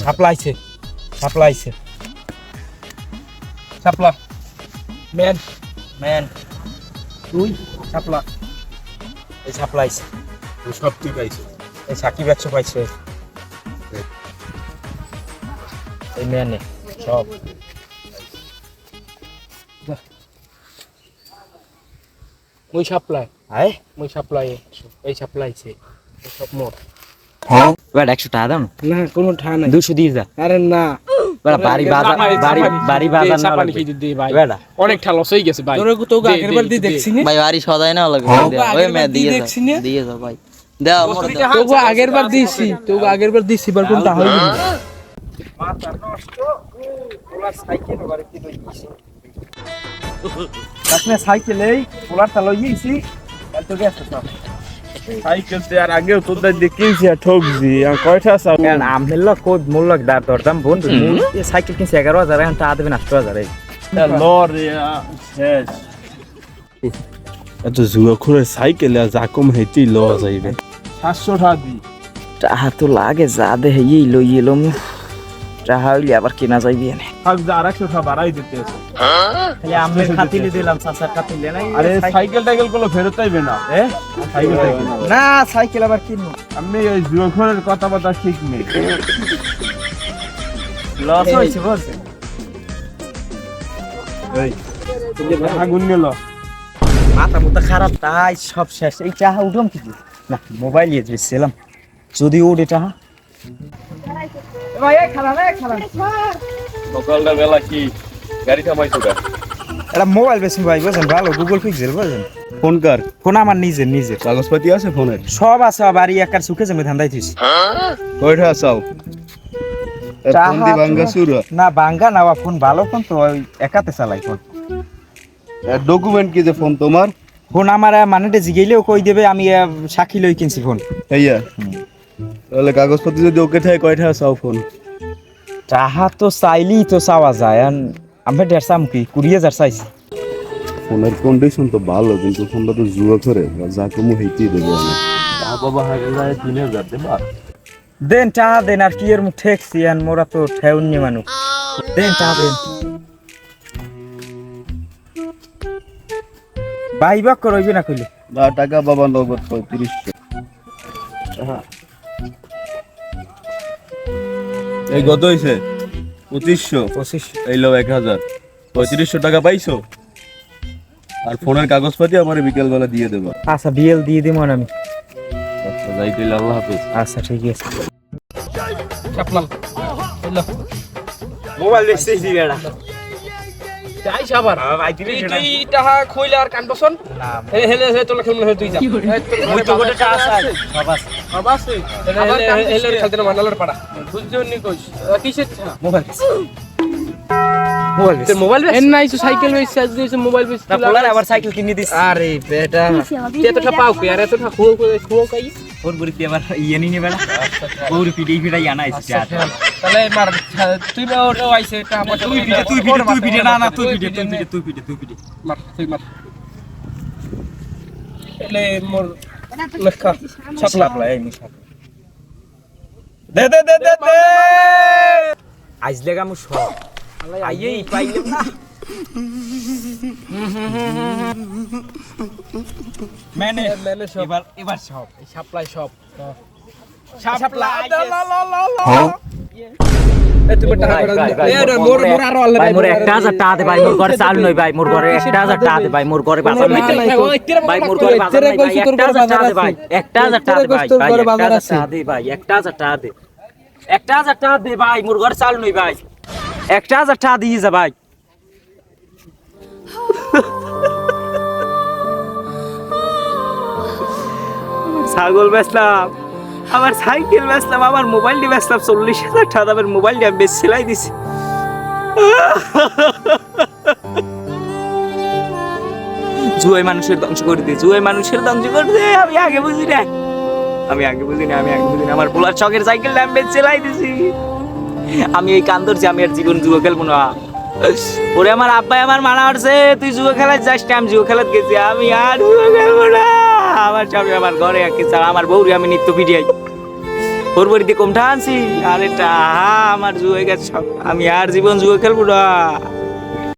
সাপলা আইছে সাপলা। Man. Man. তুই সাপলা। এই সাপলা আইছে সব ঠিক আছে এই সাকিব একশো পাইছে। এই ম্যানে। সব। মুই সাপ্লাই। আয়। মুই সাপ্লাই এই সাপ্লাইছে। সব মোট বেটা একশো টাকা দাও না। কোনো ঠা নাই। দুশো দিয়ে যা। আরে না। বাড়ি বাজার বাড়ি বাড়ি বাজার না লাগবে। অনেক ঠা লস হয়ে গেছে ভাই। তোরে তো দিয়ে বাড়ি সদাই না লাগবে হ্যাঁ, ওই দিয়ে? দিয়ে ভাই। দাও। তোকে আগের বার দিছি তোকে আগের বার দিছি বার কোনটা হইল মাথা নষ্ট। ওলা সাইকেল ওবারে লইছি আপনি সাইকেলেই পোলার তা লইছি এত গেছে সব সাইকেল আর আগেও তোদের দিয়ে কিনছি আর ঠকছি। আর কয়টা কারণ আমের লোক কোদ মূল লোক দার দরদাম বন্ধু। এই সাইকেল কিনছে এগারো হাজার এখন তা দেবেন আষ্ট হাজার শেষ। এত জুয়া খুঁড়ে সাইকেল আর যা কম হেঁটেই লওয়া যাইবে। সাতশো টাকা দি। তো লাগে যা দে ইয়ে লই এলম টাহা হইলে আবার কেনা যাইবি এনে। আর একশো টাকা বাড়াই দিতে আছে। খাতিলে দিলাম চাচার খাতিলে নাই? আরে সাইকেল টাইকেলগুলো ফেরত আইবে না এ? সাইকেল টাইকেল না সাইকেল আবার কিনবো। আমি ওই জুয়া খুঁড়ের কথা বার্তা ঠিক নেই। লস হয়েছে বলছে এই গেল মাথা মুথা খারাপ তাই সব শেষ। এই চাহা উঠলাম কি? না মোবাইল ইয়ে দিয়েছিলাম যদি ওঠে সকালটা বেলা কি গাড়ি থামাইছো এটা মোবাইল বেশি ভাই বুঝছেন? ভালো গুগল পিক্সেল বুঝছেন? ফোন কার? ফোন আমার নিজের নিজের। কাগজপাতি আছে ফোনের? সব আছে বাড়ি একার সুখে জমি ধান্দাই থুইছি কয়টা শুরু না বাঙ্গা না বা ফোন ভালো ফোন তো একাতে চালাই ফোন। ডকুমেন্ট কি যে ফোন তোমার? ফোন আমার মানে জিগেলেও কই দেবে আমি সাক্ষী লই কিনছি ফোন। হইয়া তাহলে কাগজপত্র যদি ওকে থাকে কয়টা চাও ফোন। টাহা তো চাইলেই তো চাওয়া যায় আর আমি দেড় চাম কি? কুড়ি হাজার চাইছি। ফোনের কন্ডিশন তো ভালো কিন্তু ফোনটা তো জুয়া করে যা কমু হেঁটেই দেবে আমি। তা বাবা হাগে যায় তিন হাজার দেবা? দেন টাহা দেন আর কি এর মুখ ঠেকছি আর মোরা তো ঠেউনি মানুষ। দেন টাহা দেন। ভাই বাক করইবে না কইলে। বা টাকা বাবা নগদ পঁয়ত্রিশশো এই কত হয়েছে পঁচিশশো। পঁচিশ এই লো এক হাজার। পঁয়ত্রিশশো টাকা পাইছো? আর ফোনের কাগজপাতি আমার বিকেল বেলা দিয়ে দেবো। আচ্ছা বিএল দিয়ে দিব আমি। আচ্ছা যাই তাহলে আল্লাহ হাফেজ। আচ্ছা ঠিক আছে। মোবাইল বেচতেছি বেড়া? যাই সাবার তুই টাহা খইলে আর কান বসন। হে হেলে তোলা খেলমু তুই যা ওই তো গোটা টাকা আছে। সব আছে? বাবা হেলে হেলে খেলতে না মানালার পাড়া। বুঝছ নি কইস? কিসের মোবাইল মোবাইল তোর মোবাইল বেশ? এন নাই তো সাইকেল বেশ সাজ দিয়েছে মোবাইল বেশ। না পোলার আবার সাইকেল কিনে দিস। আরে বেটা। এতটা পাও কি আর এতটা খুও খুও কাই ওর বুড়ি দিয়ে আবার ইয়ে নিয়ে বেড়া ওর পিঠে পিঠে জানা আছে তাহলে মার তুই বা ওটা আইছে তুই পিঠে তুই পিঠে তুই পিঠে না না তুই পিঠে তুই পিঠে তুই পিঠে তুই পিঠে মার তুই মার। এলে মোর লেখা ছাপলা আপলা এই মিশা। দে দে দে দে দে। আইজ লেগা মু সব আইয়েই পাইলাম না। মেনে মেনে সব এবার এবার সব সাপ্লাই সব মোর একটা হাজার টাকা দে ভাই মোর ঘরে চাল নই ভাই মোর ঘরে একটা হাজার টাকা দে ভাই মোর ঘরে বাজার নাই ভাই মোর ঘরে বাজার নাই ভাই একটা হাজার টাকা দে ভাই একটা হাজার টাকা দে ভাই ভাই একটা হাজার টাকা দে ভাই একটা হাজার টাকা দে একটা হাজার টাকা দে ভাই মোর ঘরে চাল নই ভাই একটা হাজার টাকা দিয়ে যা ভাই ছাগল বেচলাম আমার সাইকেল বেচলাম আমার মোবাইলটি বেচলাম, চল্লিশ হাজার টাকা দামের মোবাইলটি আমি বেশ সেলাই দিছি। জুয়াই মানুষের ধ্বংস করে দিয়ে জুয়াই মানুষের ধ্বংস করে দিয়ে আমি আগে বুঝি না। আমি আগে বুঝি না, আমি আগে বুঝি না, আমার পোলার চকের সাইকেলটা আমি বেশ সেলাই দিছি। আমি এই কান্দর যে আমি আর জীবন জুয়া খেলব না। ওরে আমার আব্বাই আমার মানা করছে তুই জুয়া খেলার যাস আমি জুয়া খেলাত গেছি, আমি আর জুয়া খেলব না। আমার সামনে আমার ঘরে আঁকি ছাড়া, আমার বউরি আমি নিত্য পিডিয়াই। ওর বাড়িতে কমটা আনছি আরে টাহা আমার জুয়ে গেছে আমি আর জীবন জুয়ে খেলব না।